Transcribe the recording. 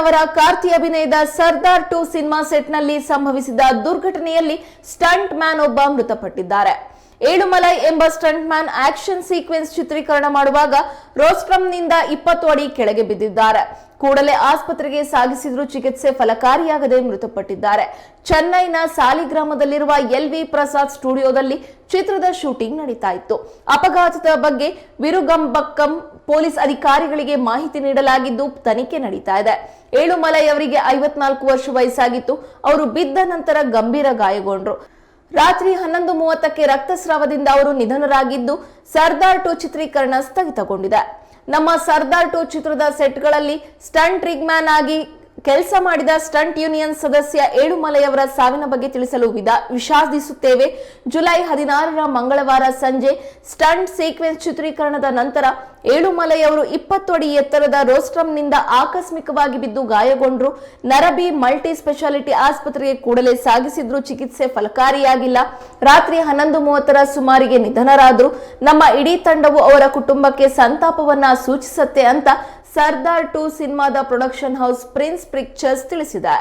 ಅವರ ಕಾರ್ತಿ ಅಭಿನಯದ Sardar to cinema ಸೆಟ್ನಲ್ಲಿ ಸಂಭವಿಸಿದ ದುರ್ಘಟನೆಯಲ್ಲಿ ಸ್ಟಂಟ್ ಮ್ಯಾನ್ ಒಬ್ಬ ಮೃತಪಟ್ಟಿದ್ದಾರೆ. ಏಳುಮಲೈ ಎಂಬ ಸ್ಟಂಟ್ ಮ್ಯಾನ್ ಆಕ್ಷನ್ ಸೀಕ್ವೆನ್ಸ್ ಚಿತ್ರೀಕರಣ ಮಾಡುವಾಗ ರೋಸ್ಟ್ರಮ್ನಿಂದ ಇಪ್ಪತ್ತು ಅಡಿ ಕೆಳಗೆ ಬಿದ್ದಿದ್ದಾರೆ. ಕೂಡಲೇ ಆಸ್ಪತ್ರೆಗೆ ಸಾಗಿಸಿದ್ರು ಚಿಕಿತ್ಸೆ ಫಲಕಾರಿಯಾಗದೆ ಮೃತಪಟ್ಟಿದ್ದಾರೆ. ಚೆನ್ನೈನ ಸಾಲಿಗ್ರಾಮದಲ್ಲಿರುವ ಎಲ್ ವಿ ಪ್ರಸಾದ್ ಸ್ಟುಡಿಯೋದಲ್ಲಿ ಚಿತ್ರದ ಶೂಟಿಂಗ್ ನಡೀತಾ ಇತ್ತು. ಅಪಘಾತದ ಬಗ್ಗೆ ವಿರುಗಂಬಕ್ಕಂ ಪೊಲೀಸ್ ಅಧಿಕಾರಿಗಳಿಗೆ ಮಾಹಿತಿ ನೀಡಲಾಗಿದ್ದು ತನಿಖೆ ನಡೀತಾ ಇದೆ. ಏಳುಮಲೈ ಅವರಿಗೆ ಐವತ್ನಾಲ್ಕು ವರ್ಷ ವಯಸ್ಸಾಗಿತ್ತು. ಅವರು ಬಿದ್ದ ನಂತರ ಗಂಭೀರ ಗಾಯಗೊಂಡ್ರು. ರಾತ್ರಿ ಹನ್ನೊಂದು ಮೂವತ್ತಕ್ಕೆ ರಕ್ತಸ್ರಾವದಿಂದ ಅವರು ನಿಧನರಾಗಿದ್ದು, ಸರ್ದಾರ್ ಟು ಚಿತ್ರೀಕರಣ ಸ್ಥಗಿತಗೊಂಡಿದೆ. ನಮ್ಮ ಸರ್ದಾರ್ ಟು ಚಿತ್ರದ ಸೆಟ್ಗಳಲ್ಲಿ ಸ್ಟಂಟ್ ರಿಗ್ಮ್ಯಾನ್ ಆಗಿ ಕೆಲಸ ಮಾಡಿದ ಸ್ಟಂಟ್ ಯೂನಿಯನ್ ಸದಸ್ಯ ಏಳುಮಲೆಯವರ ಸಾವಿನ ಬಗ್ಗೆ ತಿಳಿಸಲು ವಿಧ ವಿಷಾದಿಸುತ್ತೇವೆ. ಜುಲೈ ಹದಿನಾರರ ಮಂಗಳವಾರ ಸಂಜೆ ಸ್ಟಂಟ್ ಸೀಕ್ವೆನ್ಸ್ ಚಿತ್ರೀಕರಣದ ನಂತರ ಏಳುಮಲೆಯವರು ಇಪ್ಪತ್ತು ಅಡಿ ಎತ್ತರದ ರೋಸ್ಟ್ರಮ್ನಿಂದ ಆಕಸ್ಮಿಕವಾಗಿ ಬಿದ್ದು ಗಾಯಗೊಂಡ್ರು. ನರಬಿ ಮಲ್ಟಿ ಸ್ಪೆಷಾಲಿಟಿ ಆಸ್ಪತ್ರೆಗೆ ಕೂಡಲೇ ಸಾಗಿಸಿದ್ರು. ಚಿಕಿತ್ಸೆ ಫಲಕಾರಿಯಾಗಿಲ್ಲ. ರಾತ್ರಿ ಹನ್ನೊಂದು ಮೂವತ್ತರ ಸುಮಾರಿಗೆ ನಿಧನರಾದ್ರು. ನಮ್ಮ ಇಡೀ ತಂಡವು ಅವರ ಕುಟುಂಬಕ್ಕೆ ಸಂತಾಪವನ್ನ ಸೂಚಿಸುತ್ತೆ ಅಂತ ಸರ್ದಾರ್ ಟು ಸಿನಿಮಾದ ಪ್ರೊಡಕ್ಷನ್ ಹೌಸ್ ಪ್ರಿನ್ಸ್ ಪಿಕ್ಚರ್ಸ್ ತಿಳಿಸಿದೆ.